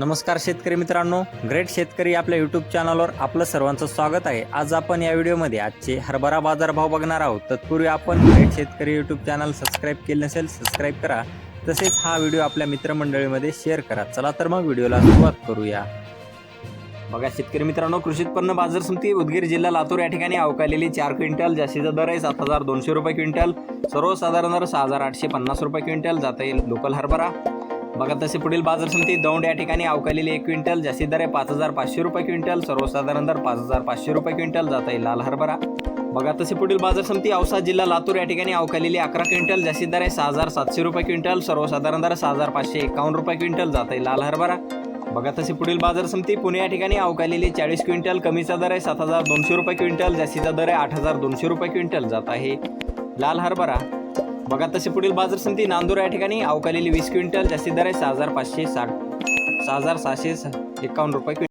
नमस्कार शेतकरी मित्रांनो ग्रेट शेतकरी आपल्या यूट्यूब चॅनलवर आपलं सर्वांचं स्वागत आहे. आज आपण या व्हिडिओमध्ये आजचे हरभरा बाजारभाव बघणार आहोत. तत्पूर्वी आपण ग्रेट शेतकरी यूट्यूब चॅनल सबस्क्राईब केले नसेल सबस्क्राईब करा. तसेच हा व्हिडिओ आपल्या मित्रमंडळीमध्ये शेअर करा. चला तर मग व्हिडिओला सुरुवात करूया. बघा शेतकरी मित्रांनो कृषी उत्पन्न बाजार समिती उदगीर जिल्हा लातूर या ठिकाणी अवकालेली चार क्विंटल जास्तीचा दर आहे सात हजार दोनशे रुपये क्विंटल सर्वसाधारण दर सहा हजार आठशे पन्नास रुपये क्विंटल जाता येईल लोकल हरभरा. बघा तसे पुढील बाजार समिती दौंड या ठिकाणी अवकालेली एक क्विंटल जास्तीत दर आहे पाच हजार पाचशे रुपये क्विंटल सर्वसाधारण दर पाच हजार पाचशे रुपये क्विंटल जात आहे लाल हरभरा. बघा तसे पुढील बाजार समिती औसा जिल्हा लातूर या ठिकाणी अवकालेली अकरा क्विंटल जास्तीत दर आहे सहा हजार सातशे रुपये क्विंटल सर्वसाधारण दर सहा हजार पाचशे एकावन्न रुपये क्विंटल जात आहे लाल हरभरा. बघा तसे पुढील बाजार समिती पुणे या ठिकाणी अवकालेली चाळीस क्विंटल कमीचा दर आहे सात हजार दोनशे रुपये क्विंटल जास्तीचा दर आहे आठ हजार दोनशे रुपये क्विंटल जात आहे लाल हरभरा. बघा तसे पुढील बाजार समिती नांदूर या ठिकाणी अवकालेली वीस क्विंटल जास्तीत दर आहे सहा हजार पाचशे साठ सहा हजार सहाशे एकावन्न रुपये